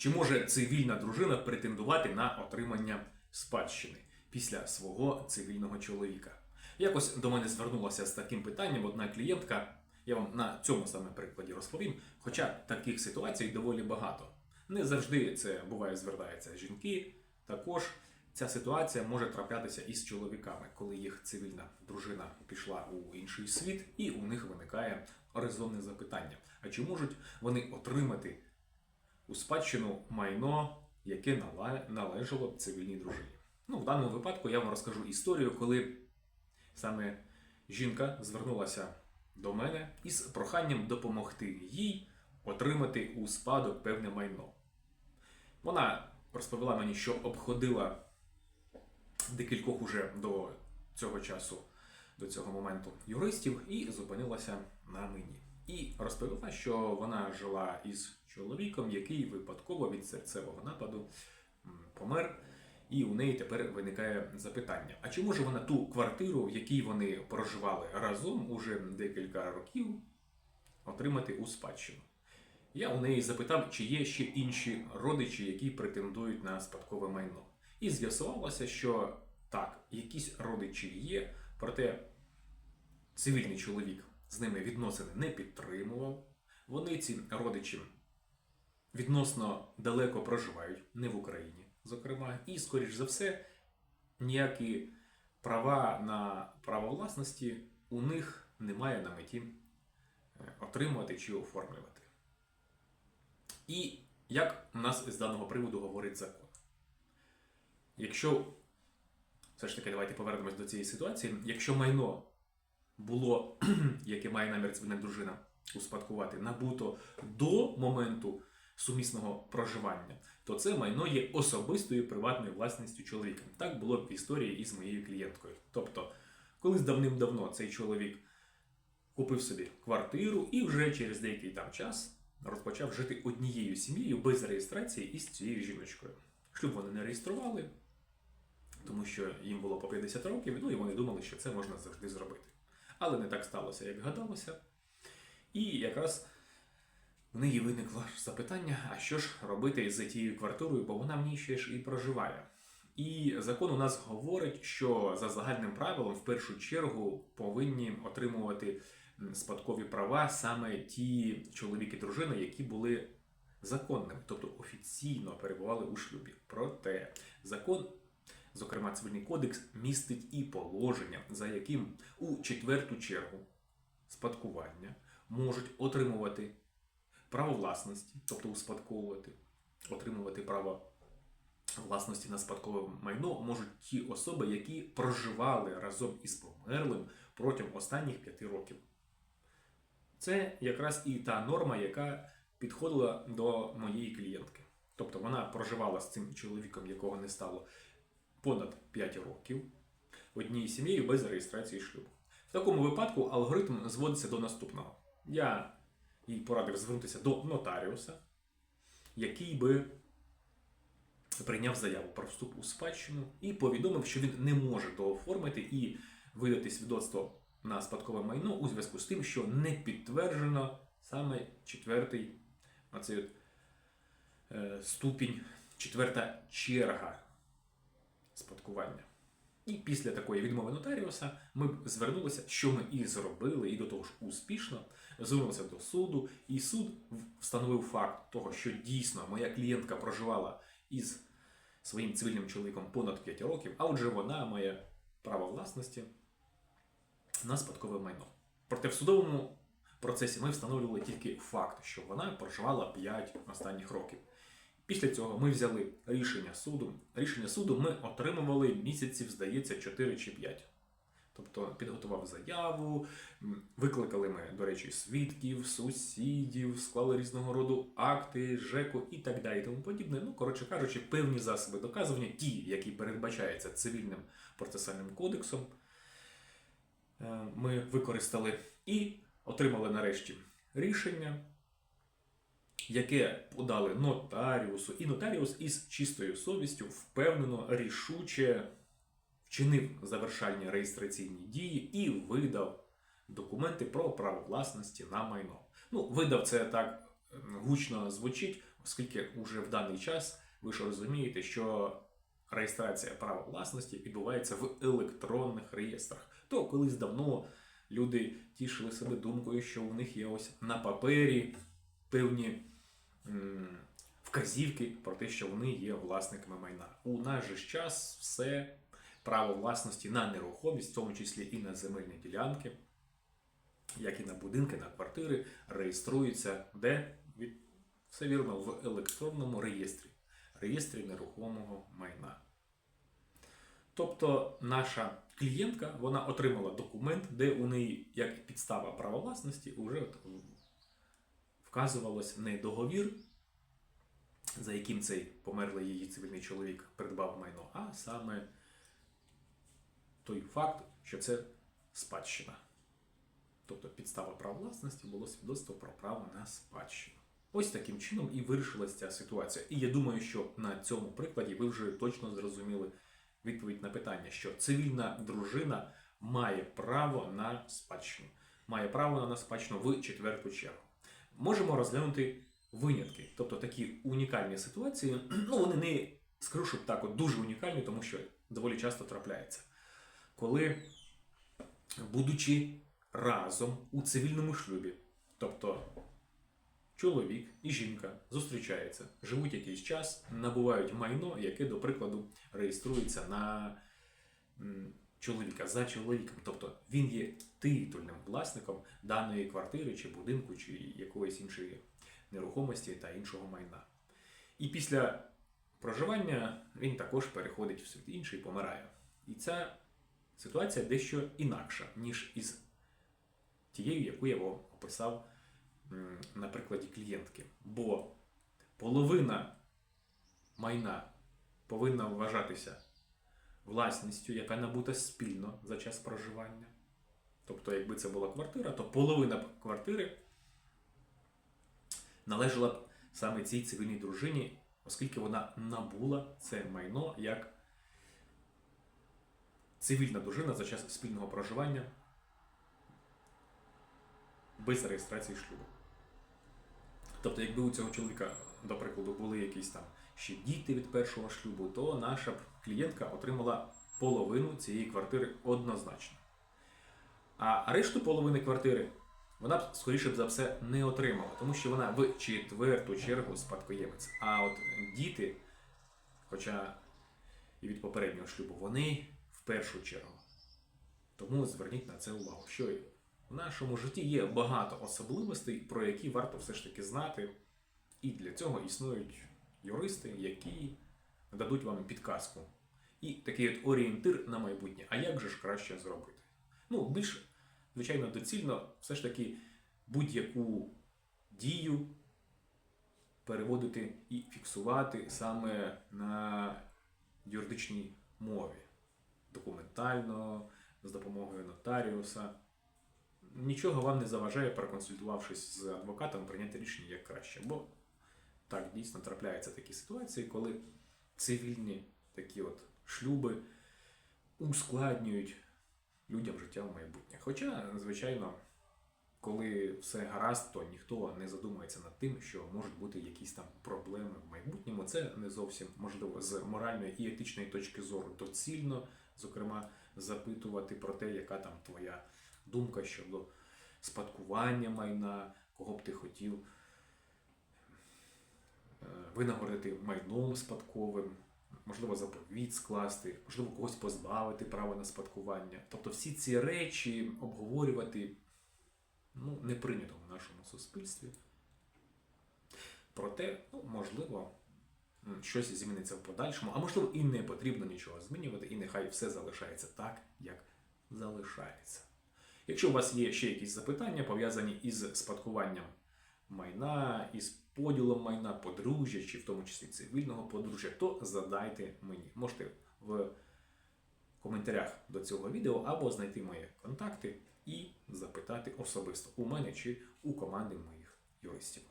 Чи може цивільна дружина претендувати на отримання спадщини після свого цивільного чоловіка? Якось до мене звернулася з таким питанням одна клієнтка. Я вам на цьому саме прикладі розповім. Хоча таких ситуацій доволі багато. Не завжди це буває, звертаються жінки. Також ця ситуація може траплятися і з чоловіками, коли їх цивільна дружина пішла у інший світ, і у них виникає резонне запитання: а чи можуть вони отримати у спадщину майно, яке належало цивільній дружині? Ну, в даному випадку я вам розкажу історію, коли саме жінка звернулася до мене із проханням допомогти їй отримати у спадок певне майно. Вона розповіла мені, що обходила декількох уже до цього часу, до цього моменту юристів, і зупинилася на мені. І розповіла, що вона жила із чоловіком, який випадково від серцевого нападу помер. І у неї тепер виникає запитання: а чи може вона ту квартиру, в якій вони проживали разом уже декілька років, отримати у спадщину? Я у неї запитав, чи є ще інші родичі, які претендують на спадкове майно. І з'ясувалося, що так, якісь родичі є, проте цивільний чоловік з ними відносини не підтримував. Вони, ці родичі, відносно далеко проживають, не в Україні, зокрема, і, скоріш за все, ніякі права на право власності у них немає на меті е, отримувати чи оформлювати. І як у нас з даного приводу говорить закон? Якщо все ж таки давайте повернемось до цієї ситуації, якщо майно було, яке має намір цивільна дружина успадкувати, набуто до моменту сумісного проживання, то це майно є особистою приватною власністю чоловіка. Так було в історії із моєю клієнткою. Тобто, колись давним-давно цей чоловік купив собі квартиру і вже через деякий там час розпочав жити однією сім'єю без реєстрації із цією жіночкою. Шлюб вони не реєстрували, тому що їм було по 50 років, ну і вони думали, що це можна завжди зробити. Але не так сталося, як гадалося. І якраз в неї виникло запитання: а що ж робити з тією квартирою, бо вона в ній ще ж і проживає. І закон у нас говорить, що за загальним правилом в першу чергу повинні отримувати спадкові права саме ті чоловіки дружини, які були законними, тобто офіційно перебували у шлюбі. Проте закон, зокрема цивільний кодекс, містить і положення, за яким у четверту чергу спадкування можуть отримувати право власності, тобто успадковувати, отримувати право власності на спадкове майно можуть ті особи, які проживали разом із померлим протягом останніх п'яти років. Це якраз і та норма, яка підходила до моєї клієнтки. Тобто вона проживала з цим чоловіком, якого не стало понад 5 років, однією сім'єю без реєстрації шлюбу. В такому випадку алгоритм зводиться до наступного. Я їй порадив звернутися до нотаріуса, який би прийняв заяву про вступ у спадщину і повідомив, що він не може дооформити і видати свідоцтво на спадкове майно у зв'язку з тим, що не підтверджено саме четвертий оцей от, е, ступінь, четверта черга спадкування. І після такої відмови нотаріуса ми б звернулися, що ми і зробили, і до того ж успішно звернулися до суду, і суд встановив факт того, що дійсно моя клієнтка проживала із своїм цивільним чоловіком понад 5 років, а отже, вона має право власності на спадкове майно. Проте в судовому процесі ми встановлювали тільки факт, що вона проживала 5 останніх років. Після цього ми взяли рішення суду. Рішення суду ми отримували місяців, здається, 4 чи 5. Тобто підготував заяву, викликали ми, до речі, свідків, сусідів, склали різного роду акти, ЖЕКу і так далі. Тому подібне. Ну, коротше кажучи, певні засоби доказування, ті, які передбачаються цивільним процесуальним кодексом, е, ми використали і отримали нарешті рішення, яке подали нотаріусу, і нотаріус із чистою совістю впевнено, рішуче вчинив завершальні реєстраційні дії і видав документи про право власності на майно. Ну, видав це так гучно звучить. оскільки уже в даний час ви ж розумієте, що реєстрація права власності відбувається в електронних реєстрах. То колись давно люди тішили себе думкою, що у них є ось на папері певні вказівки про те, що вони є власниками майна. У наш же час все право власності на нерухомість, в тому числі і на земельні ділянки, як і на будинки, на квартири, реєструється де? Від- Все вірно, в електронному реєстрі, реєстрі нерухомого майна. Тобто наша клієнтка вона отримала документ, де у неї як підстава права власності вже вказувалось не договір, за яким цей померлий її цивільний чоловік придбав майно, а саме той факт, що це спадщина. Тобто підстава права власності було свідоцтво про право на спадщину. Ось таким чином і вирішилася ця ситуація. І я думаю, що на цьому прикладі ви вже точно зрозуміли відповідь на питання, що цивільна дружина має право на спадщину. Має право на спадщину в четверту чергу. Можемо розглянути винятки, тобто такі унікальні ситуації. Ну, вони не скажу, що так от дуже унікальні, тому що доволі часто трапляється. Коли, будучи разом у цивільному шлюбі, тобто чоловік і жінка зустрічаються, живуть якийсь час, набувають майно, яке, до прикладу, реєструється на чоловіка за чоловіком. Тобто він є титульним власником даної квартири чи будинку, чи якоїсь іншої нерухомості та іншого майна. І після проживання він також переходить в світ інший і помирає. І ця ситуація дещо інакша, ніж із тією, яку я вам описав на прикладі клієнтки. Бо половина майна повинна вважатися власністю, яка набута спільно за час проживання. Тобто, якби це була квартира, то половина квартири належала б саме цій цивільній дружині, оскільки вона набула це майно як цивільна дружина за час спільного проживання без реєстрації шлюбу. Тобто, якби у цього чоловіка, до прикладу, були якісь там ще діти від першого шлюбу, то наша б клієнтка отримала половину цієї квартири однозначно. А решту половини квартири вона б, скоріше за все, не отримала, тому що вона в четверту чергу спадкоємець. А от діти, хоча і від попереднього шлюбу, вони в першу чергу. Тому зверніть на це увагу, що в нашому житті є багато особливостей, про які варто все ж таки знати. І для цього існують юристи, які дадуть вам підказку. І такий от орієнтир на майбутнє. А як же ж краще зробити? Ну, більш, звичайно, доцільно все ж таки будь-яку дію переводити і фіксувати саме на юридичній мові. Документально, з допомогою нотаріуса. Нічого вам не заважає, проконсультувавшись з адвокатом, прийняти рішення як краще. Бо так дійсно трапляються такі ситуації, коли цивільні такі от шлюби ускладнюють людям життя в майбутнє. Хоча, звичайно, коли все гаразд, то ніхто не задумується над тим, що можуть бути якісь там проблеми в майбутньому. Це не зовсім можливо з моральної і етичної точки зору доцільно, зокрема, запитувати про те, яка там твоя думка щодо спадкування майна, кого б ти хотів винагородити майном спадковим, можливо, заповідь скласти, можливо, когось позбавити права на спадкування. Тобто всі ці речі обговорювати ну, не прийнято в нашому суспільстві. Проте, ну, можливо, щось зміниться в подальшому, а можливо, і не потрібно нічого змінювати, і нехай все залишається так, як залишається. Якщо у вас є ще якісь запитання, пов'язані із спадкуванням майна, із поділом майна, подружжя, чи в тому числі цивільного подружжя, то задайте мені. Можете в коментарях до цього відео або знайти мої контакти і запитати особисто у мене чи у команди моїх юристів.